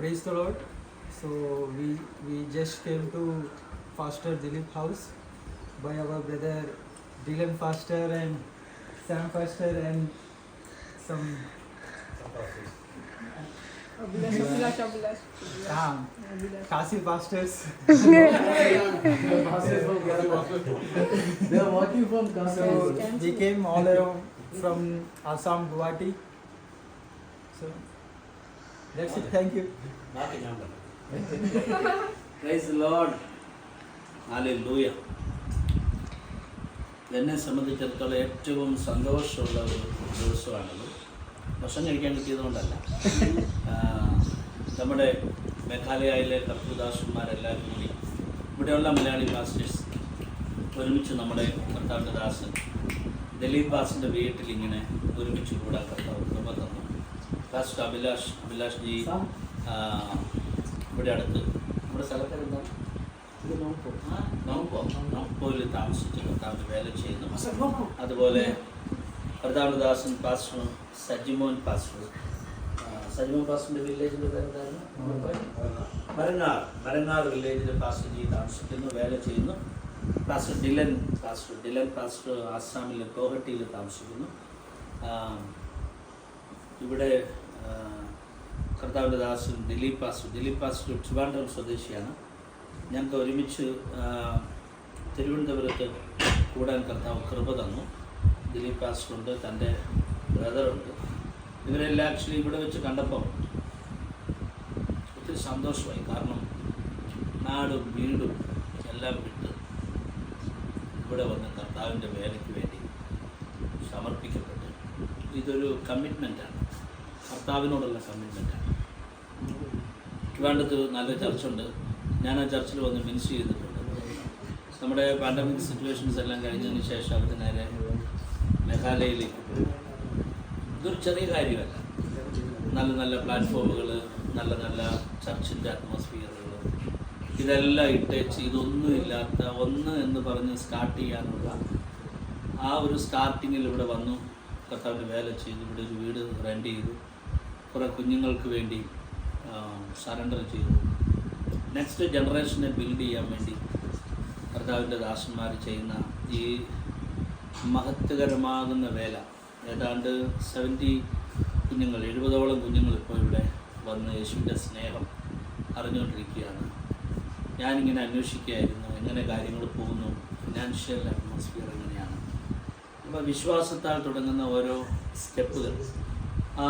Praise the Lord. So we we just came to Pastor Dilip house by our brother Dylan Foster and Sam Foster and some Abhilash Abhilash Abhilash um, Kasi pastors. They are walking from So Kasa. we came all around from Assam, Guwahati. So Lord hallelujah എന്നെ സംബന്ധിച്ചിടത്തോളം ഏറ്റവും സന്തോഷമുള്ള ഒരു ദിവസമാണത്. ഭക്ഷണം കഴിക്കാൻ കിട്ടിയതുകൊണ്ടല്ല. നമ്മുടെ മേഘാലയയിലെ കർത്തൃദാസന്മാരെല്ലാവരും കൂടി ഇവിടെയുള്ള മലയാളി പാസ്റ്റേഴ്സ് ഒരുമിച്ച് നമ്മുടെ കർത്താവിന്റെ ദാസൻ ദിലീപ് ദാസിന്റെ വീട്ടിൽ ഇങ്ങനെ ഒരുമിച്ച് കൂടാൻ കർത്താവ് കുടുംബം തന്നു. പാസ്റ്റർ അഭിലാഷ് അഭിലാഷ് ജി ഇവിടെ അടുത്ത്. നമ്മുടെ സ്ഥലത്തിൽ എന്താ നോമ്പോ? നോമ്പോയിൽ താമസിച്ച്. കർത്താവിന്റെ വേല ചെയ്യുന്നു. അതുപോലെ പ്രതാപദാസൻ പാസ്റ്ററും സജിമോൻ പാസ്റ്ററും സജിമോൻ പാസ്റ്ററിന്റെ വില്ലേജിന്റെ പേരെന്തായിരുന്നു? മരങ്ങാർ. മരങ്ങാർ വില്ലേജിലെ പാസ്റ്റർ ജി താമസിക്കുന്നു വേല ചെയ്യുന്നു. Pastor Dilan pastor Dilan pastor ആസാമിലെ ഗോഹട്ടിയിൽ താമസിക്കുന്നു. ഇവിടെ കർത്താവിന്റെ ദാസൻ ദിലീപ് പാസ്റ്റർ. ദിലീപ് പാസ്റ്റർ ട്രിവാൻഡ്രം സ്വദേശിയാണ്. ഞങ്ങൾക്ക് ഒരുമിച്ച് തിരുവനന്തപുരത്ത് കൂടാൻ കർത്താവ് കൃപ തന്നു. ദിലീപ് പാസ്റ്ററുണ്ട് തന്റെ ബ്രദറുണ്ട് ഇവരെല്ലാം ആക്ച്വലി ഇവിടെ വെച്ച് കണ്ടപ്പോൾ ഒത്തിരി സന്തോഷമായി. കാരണം നാടും വീടും എല്ലാം വിട്ട് ഇവിടെ വന്ന് കർത്താവിന്റെ വേലയ്ക്ക് വേണ്ടി സമർപ്പിക്കപ്പെട്ടു. ഇതൊരു കമ്മിറ്റ്മെന്റാണ് കർത്താവിനോടുള്ള കമ്മിറ്റ്മെന്റാണ് ട്രിവാൻഡത്ത് നല്ല ചർച്ചുണ്ട്. ഞാൻ ആ ചർച്ചിൽ വന്ന് മിനിസ് ചെയ്തിട്ടുണ്ട്. നമ്മുടെ പാൻഡമിക് സിറ്റുവേഷൻസ് എല്ലാം കഴിഞ്ഞതിന് ശേഷം അവർ നേരെ മേഘാലയയിലേക്ക് ഇതൊരു ചെറിയ കാര്യമല്ല. നല്ല നല്ല പ്ലാറ്റ്ഫോമുകൾ നല്ല നല്ല ചർച്ചിന്റെ അറ്റ്മോസ്ഫിയറുകൾ ഇതെല്ലാം ഇട്ടേച്ച് ഇതൊന്നും ഇല്ലാത്ത ഒന്ന് എന്ന് പറഞ്ഞ് സ്റ്റാർട്ട് ചെയ്യാനുള്ള ആ ഒരു സ്റ്റാർട്ടിങ്ങിൽ ഇവിടെ വന്നു. കർത്താവിന്റെ വേല ചെയ്തു. ഇവിടെ ഒരു വീട് റെന്റ് ചെയ്തു. കുറേ കുഞ്ഞുങ്ങൾക്ക് വേണ്ടി സറണ്ടർ ചെയ്തു. നെക്സ്റ്റ് ജനറേഷനെ ബിൽഡ് ചെയ്യാൻ വേണ്ടി കർത്താവിന്റെ ദാസന്മാർ ചെയ്യുന്ന ഈ മഹത്വകരമാകുന്ന വേല. ഏതാണ്ട് സെവന്റി കുഞ്ഞുങ്ങൾ എഴുപതോളം കുഞ്ഞുങ്ങൾ ഇപ്പോൾ ഇവിടെ വന്ന് യേശുവിന്റെ സ്നേഹം അറിഞ്ഞുകൊണ്ടിരിക്കുകയാണ്. ഞാനിങ്ങനെ അന്വേഷിക്കുകയായിരുന്നു എങ്ങനെ കാര്യങ്ങൾ പോകുന്നു ഫിനാൻഷ്യൽ അറ്റ്മോസ്ഫിയർ എങ്ങനെയാണ്. അപ്പോൾ വിശ്വാസത്താൽ തുടങ്ങുന്ന ഓരോ സ്റ്റെപ്പുകൾ ആ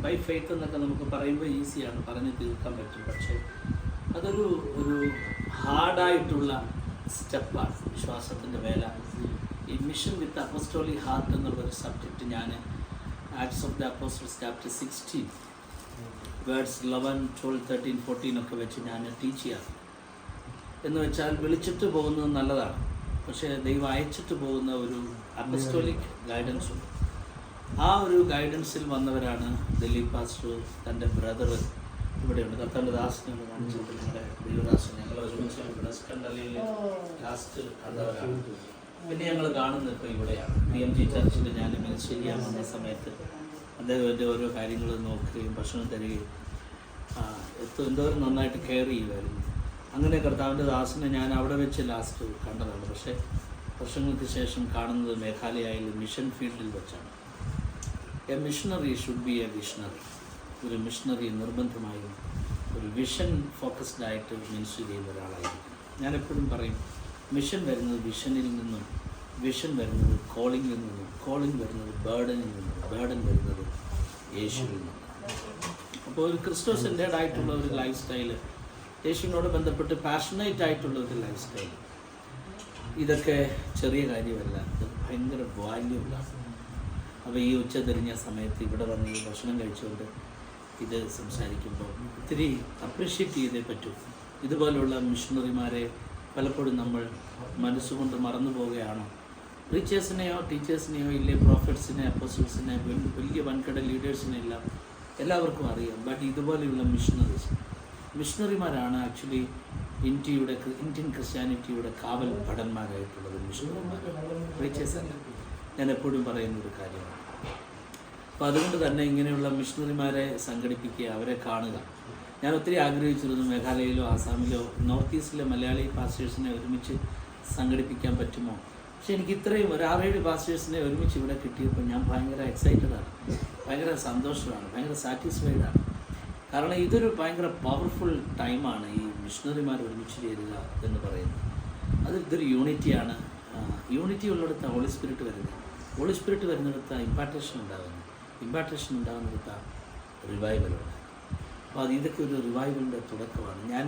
ബൈ ഫെയ്ത്ത് എന്നൊക്കെ നമുക്ക് പറയുമ്പോൾ ഈസിയാണ്. പറഞ്ഞ് തീർക്കാൻ പറ്റും. പക്ഷേ അതൊരു ഒരു ഹാർഡായിട്ടുള്ള സ്റ്റെപ്പാണ് വിശ്വാസത്തിന്റെ വേല. ഈ മിഷൻ വിത്ത് അപ്പോസ്റ്റോളി ഹാർട്ട് എന്നുള്ളൊരു സബ്ജക്റ്റ് ഞാൻ acts of the apostle chapter sixteen words eleven twelve thirteen fourteen ഒക്കെ വെച്ച് ഞാൻ ടീച്ച് ചെയ്യാറ് എന്ന് വെച്ചാൽ വിളിച്ചിട്ട് പോകുന്നത് നല്ലതാണ്. പക്ഷേ ദൈവം അയച്ചിട്ട് പോകുന്ന ഒരു അപ്പോസ്റ്റോളിക് ഗൈഡൻസ് ഉണ്ട്. ആ ഒരു ഗൈഡൻസിൽ വന്നവരാണ് ദിലീപ് പാസ്റ്റർ തന്റെ ബ്രദർ ഇവിടെയുണ്ട്. കർത്താന്റെ ദാസിനെ കാണിച്ചിട്ട് നിങ്ങളുടെ ദൈവദാസൻ ഞങ്ങളെ ഒരുമിച്ച് ലാസ്റ്റ് കണ്ടവരാണ്. പിന്നെ ഞങ്ങൾ കാണുന്നത് ഇപ്പോൾ ഇവിടെയാണ്. പി എം ജി ചർച്ചിൽ ഞാൻ മിനിസ്റ്റർ വന്ന സമയത്ത് അദ്ദേഹം എന്റെ ഓരോ കാര്യങ്ങൾ നോക്കുകയും ഭക്ഷണം തരികയും എന്തോരം നന്നായിട്ട് കെയർ ചെയ്യുമായിരുന്നു. അങ്ങനെ കർത്താവിന്റെ ദാസിനെ ഞാൻ അവിടെ വെച്ച് ലാസ്റ്റ് കണ്ടതാണ്. പക്ഷേ വർഷങ്ങൾക്ക് ശേഷം കാണുന്നത് മേഘാലയയിൽ മിഷൻ ഫീൽഡിൽ വെച്ചാണ്. A missionary should be a visionary ഒരു മിഷണറി നിർബന്ധമായും ഒരു വിഷൻ ഫോക്കസ്ഡ് ആയിട്ട് മിനിസ്റ്റർ ചെയ്യുന്ന ഒരാളായിരിക്കും ഞാൻ എപ്പോഴും പറയും മിഷൻ വരുന്നത് വിഷനിൽ നിന്നും വിഷൻ വരുന്നത് കോളിങ്ങിൽ നിന്നും കോളിംഗ് വരുന്നത് ബേർഡനിൽ നിന്നും ബേർഡൻ വരുന്നത് യേശുവിൽ നിന്നും. അപ്പോൾ ഒരു ക്രിസ്തു സെന്റേഡ് ആയിട്ടുള്ള ഒരു ലൈഫ് സ്റ്റൈൽ യേശുവിനോട് ബന്ധപ്പെട്ട് പാഷനേറ്റ് ആയിട്ടുള്ള ഒരു ലൈഫ് സ്റ്റൈൽ ഇതൊക്കെ ചെറിയ കാര്യമല്ല ഇത് ഭയങ്കര വാല്യൂബിളാണ് അപ്പോൾ ഈ ഉച്ച തിരിഞ്ഞ സമയത്ത് ഇവിടെ വന്ന് ഭക്ഷണം കഴിച്ചുകൊണ്ട് ഇത് സംസാരിക്കുമ്പോൾ ഒത്തിരി അപ്രീഷിയേറ്റ് ചെയ്തേ പറ്റൂ. ഇതുപോലുള്ള മിഷണറിമാരെ പലപ്പോഴും നമ്മൾ മനസ്സുകൊണ്ട് മറന്നു പോവുകയാണോ? ടീച്ചേഴ്സിനെയോ ടീച്ചേഴ്സിനെയോ ഇല്ലേ പ്രോഫിറ്റ്സിനെ അപ്പോസിൽസിനെ വലിയ വൻകിട ലീഡേഴ്സിനെ എല്ലാം എല്ലാവർക്കും അറിയാം. ബട്ട് ഇതുപോലെയുള്ള മിഷണറീസ് മിഷണറിമാരാണ് ആക്ച്വലി ഇന്ത്യയുടെ ഇന്ത്യൻ ക്രിസ്ത്യാനിറ്റിയുടെ കാവൽ ഭടന്മാരായിട്ടുള്ളത് മിഷണറിമാർ ടീച്ചേഴ്സ് അല്ല. ഞാൻ എപ്പോഴും പറയുന്ന ഒരു കാര്യമാണ്. അപ്പോൾ അതുകൊണ്ട് തന്നെ ഇങ്ങനെയുള്ള മിഷണറിമാരെ സംഘടിപ്പിക്കുക അവരെ കാണുക. ഞാൻ ഒത്തിരി ആഗ്രഹിച്ചിരുന്നു മേഘാലയയിലോ ആസാമിലോ നോർത്ത് ഈസ്റ്റിലെ മലയാളി പാസ്റ്റേഴ്സിനെ ഒരുമിച്ച് സംഘടിപ്പിക്കാൻ പറ്റുമോ? പക്ഷെ എനിക്ക് ഇത്രയും ഒരു ആറേഴ് പാസ്റ്റേഴ്സിനെ ഒരുമിച്ച് ഇവിടെ കിട്ടിയപ്പോൾ ഞാൻ ഭയങ്കര എക്സൈറ്റഡാണ് ഭയങ്കര സന്തോഷമാണ്. ഭയങ്കര സാറ്റിസ്ഫൈഡ് ആണ്. കാരണം ഇതൊരു ഭയങ്കര പവർഫുൾ ടൈമാണ് ഈ മിഷണറിമാർ ഒരുമിച്ച് ചേരുക എന്ന് പറയുന്നത്. അത് ഇതൊരു യൂണിറ്റിയാണ് യൂണിറ്റി ഉള്ളിടത്ത് ഹോളി സ്പിരിറ്റ് വരുന്നത്. ഹോളി സ്പിരിറ്റ് വരുന്നിടത്ത് ഇമ്പാർട്ടേഷൻ ഉണ്ടാകുന്നു. ഇമ്പാർട്ടേഷൻ ഉണ്ടാകുന്നിടത്ത് റിവൈവലുണ്ട് അപ്പോൾ അത് ഇതൊക്കെ ഒരു റിവൈവലിന്റെ തുടക്കമാണ്. ഞാൻ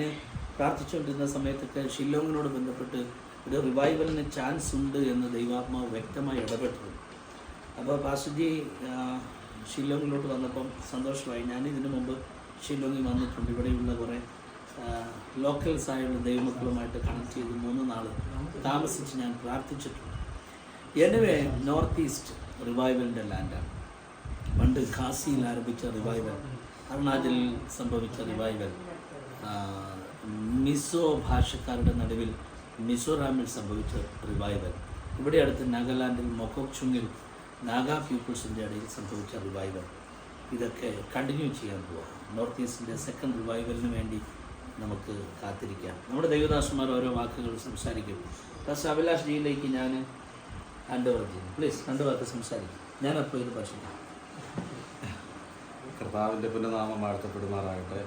പ്രാർത്ഥിച്ചുകൊണ്ടിരുന്ന സമയത്തൊക്കെ ഷില്ലോങ്ങിനോട് ബന്ധപ്പെട്ട് ഒരു റിവൈവലിന് ചാൻസ് ഉണ്ട് എന്ന് ദൈവാത്മാവ് വ്യക്തമായി ഇടപെട്ടിരുന്നു. അപ്പോൾ പാസുജി ഷില്ലോങ്ങിലോട്ട് വന്നപ്പം സന്തോഷമായി. ഞാൻ ഇതിനു മുമ്പ് ഷില്ലോങ്ങിൽ വന്നിട്ടുണ്ട്. ഇവിടെയുള്ള കുറേ ലോക്കൽസായുള്ള ദൈവമക്കളുമായിട്ട് കണക്ട് ചെയ്ത് മൂന്ന് നാൾ താമസിച്ച് ഞാൻ പ്രാർത്ഥിച്ചിട്ടുണ്ട്. എനിവേ നോർത്ത് ഈസ്റ്റ് റിവൈവലിന്റെ ലാൻഡാണ് പണ്ട് ഖാസിയിൽ ആരംഭിച്ച റിവൈവൽ അരുണാചലിൽ സംഭവിച്ച റിവൈവൽ മിസോ ഭാഷക്കാരുടെ നടുവിൽ മിസോറാമിൽ സംഭവിച്ച റിവൈവൽ ഇവിടെ അടുത്ത് നാഗാലാൻഡിൽ മൊക്കോക്ചുങ്ങിൽ നാഗാ പീപ്പിൾസിന്റെ ഇടയിൽ സംഭവിച്ച റിവൈവൽ ഇതൊക്കെ കണ്ടിന്യൂ ചെയ്യാൻ പോവാം നോർത്ത് ഈസ്റ്റിന്റെ സെക്കൻഡ് റിവൈവലിന് വേണ്ടി നമുക്ക് കാത്തിരിക്കാം. നമ്മുടെ ദൈവദാസന്മാർ ഓരോ വാക്കുകൾ സംസാരിക്കും. പ്ലസ് അഭിലാഷ് ജിയിലേക്ക് ഞാൻ ഞാനപ്പോൾ ഇത് പക്ഷേ കർത്താവിന്റെ പുനഃനാമം വാഴ്ത്തപ്പെടുമാറാകട്ടെ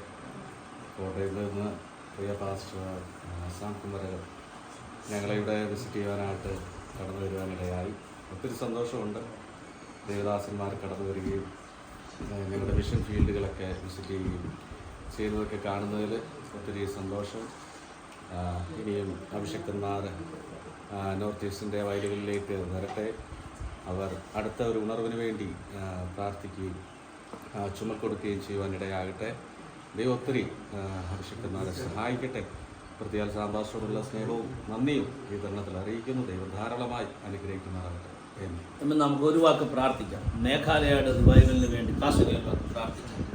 കോട്ടയത്ത് നിന്ന് പ്രിയ പാസ്റ്റർ ആസാം ഞങ്ങളെ ഇവിടെ വിസിറ്റ് ചെയ്യുവാനായിട്ട് കടന്നു വരുവാനിടയായി. ഒത്തിരി സന്തോഷമുണ്ട്. ദേവദാസന്മാർ കടന്നു വരികയും ഞങ്ങളുടെ മിഷൻ ഫീൽഡുകളൊക്കെ വിസിറ്റ് ചെയ്യുകയും ചെയ്യുന്നതൊക്കെ കാണുന്നതിൽ ഒത്തിരി സന്തോഷം. ഇനിയും അഭിഷക്തന്മാർ നോർത്ത് ഈസ്റ്റിന്റെ വയലുകളിലേക്ക് വരട്ടെ. അവർ അടുത്ത ഒരു ഉണർവിന് വേണ്ടി പ്രാർത്ഥിക്കുകയും ചുമൽ കൊടുക്കുകയും ചെയ്യുവാനിടയാകട്ടെ. ദൈവം ഒത്തിരി അഭിഷിക്തന്മാരെ സഹായിക്കട്ടെ. പ്രത്യേക സാമ്പാസോടുള്ള സ്നേഹവും നന്ദിയും ഈ തരണത്തിൽ അറിയിക്കുന്നു. ദൈവം ധാരാളമായി അനുഗ്രഹിക്കുന്നതാകട്ടെ നമുക്ക് ഒരു വാക്ക് പ്രാർത്ഥിക്കാം. മേഘാലയയുടെ റിവൈവലിന് വേണ്ടി കാശുകൾ പ്രാർത്ഥിക്കാം.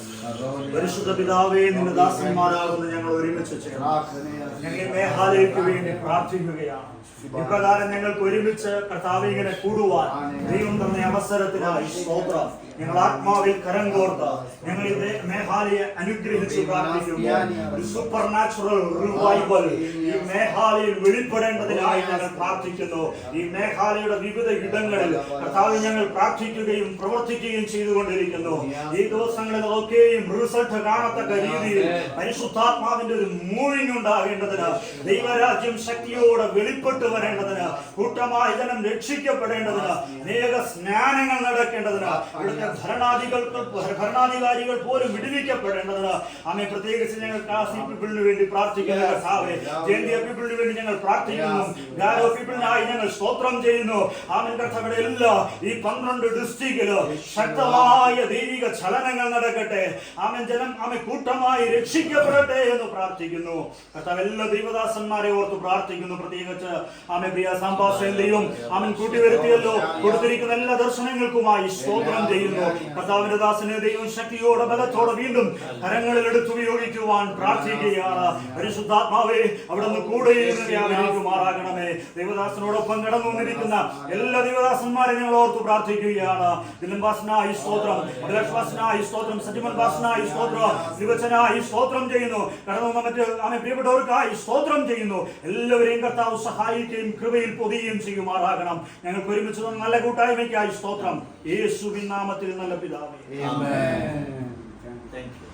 പരിശുദ്ധ പിതാവേ നിന്റെ ദാസന്മാരാകുന്ന ഞങ്ങൾ ഒരുമിച്ച് ഞങ്ങൾ മേഘാലയക്ക് വേണ്ടി പ്രാർത്ഥിക്കുകയാണ്. ഇപ്രകാരം ഞങ്ങൾക്ക് ഒരുമിച്ച് കർത്താവ് കൂടുവാൻ ദൈവം തന്ന അവസരത്തിനായി സ്തോത്രം. ഞങ്ങൾ ആത്മാവിൽ കരം കോർത്ത് ഞങ്ങൾ ഇത് മേഘാലയെ അനുഗ്രഹിച്ച് പ്രാർത്ഥിക്കുന്നു. സൂപ്പർ നാച്ചുറൽ റിവൈവൽ ഈ മേഘാലയിൽ വെളിപ്പെടേണ്ടതിനായി ഞങ്ങൾ പ്രാർത്ഥിക്കുന്നു. ഈ മേഘാലയുടെ വിവിധ ഇടങ്ങളിൽ കർത്താവ് ഞങ്ങൾ പ്രാർത്ഥിക്കുകയും പ്രവർത്തിക്കുകയും ചെയ്തുകൊണ്ടിരിക്കുന്നു. ഈ ദിവസങ്ങളിലൊക്കെയും റിസൾട്ട് കാണത്തക്ക രീതിയിൽ പരിശുദ്ധാത്മാവിന്റെ ഒരു മൂവിങ് ഉണ്ടാകേണ്ടതിന് ദൈവരാജ്യം ശക്തിയോടെ വെളിപ്പെട്ട് വരേണ്ടതിന് കൂട്ടമായി ജനം രക്ഷിക്കപ്പെടേണ്ടതിന് അനേക സ്നാനങ്ങൾ നടക്കേണ്ടതിന് ഇവിടുത്തെ ഭരണാധികൾക്ക് ഭരണാധികാരികൾ പോലും വിടുവിക്കപ്പെടേണ്ടതിന്. ആമേ പ്രത്യേകിച്ച് ഞങ്ങൾ കാസി പീപ്പിളിന് വേണ്ടി പ്രാർത്ഥിക്കുന്നു കർത്താവേ ജയന്തിയ പീപ്പിളിന് വേണ്ടി ഞങ്ങൾ പ്രാർത്ഥിക്കുന്നു. ഗാരോ പീപ്പിളിനായി ഞങ്ങൾ സ്തോത്രം ചെയ്യുന്നു. ആമൻ. കർത്താവിടെ എല്ലാ ഈ പന്ത്രണ്ട് ഡിസ്ട്രിക്റ്റിൽ ശക്തമായ ദൈവിക ചലനങ്ങൾ നടക്കട്ടെ. ആമൻ ജനം ആമെ കൂട്ടമായി രക്ഷിക്കപ്പെടട്ടെ എന്ന് പ്രാർത്ഥിക്കുന്നു. കർത്താവ് എല്ലാ ദൈവദാസന്മാരെ ഓർത്ത് പ്രാർത്ഥിക്കുന്നു. പ്രത്യേകിച്ച് ആമെ പ്രിയ സംഭാഷണയും ആമൻ കൂട്ടിവരുത്തിയല്ലോ. കൊടുത്തിരിക്കുന്ന എല്ലാ ദർശനങ്ങൾക്കുമായി സ്തോത്രം ചെയ്യുന്നു. കർത്താവിന്റെ ദാസനെ ദൈവം ശക്തിയോടെ ബലത്തോടെ വീണ്ടും കരങ്ങളിൽ എടുത്തുപയോഗിക്കുവാൻ പ്രാർത്ഥിക്കുകയാണ്. പരിശുദ്ധാത്മാവേ അവിടെ നിന്ന് കൂടെ വ്യാപരിക്കുമാറാകണമേ ദൈവദാസനോടൊപ്പം കടന്നു വന്നിരിക്കുന്ന എല്ലാ ദൈവദാസന്മാരെ ഞങ്ങൾ ഓർത്ത് പ്രാർത്ഥിക്കുകയാണ്. ദിലംബാസനായി സ്തോത്രം അഭിലാഷ്വാസനായി സ്തോത്രം സജിമൻ ബാസനായി സ്തോത്രം. ദിവസനായി സ്തോത്രം ചെയ്യുന്നു. കടന്നു വന്ന മറ്റ് ആമെ പ്രിയപ്പെട്ടവർക്കായി സ്തോത്രം ചെയ്യുന്നു. എല്ലാവരെയും കർത്താവ് സഹായിക്കുകയും കൃപയിൽ പൊതിയുകയും ചെയ്യുമാറാകണം. ഞങ്ങൾക്ക് ഒരുമിച്ച് നല്ല കൂട്ടായ്മയ്ക്കായി സ്തോത്രം. യേശുവിൻ നാമത്തിൽ നല്ല പിതാവേ. Thank you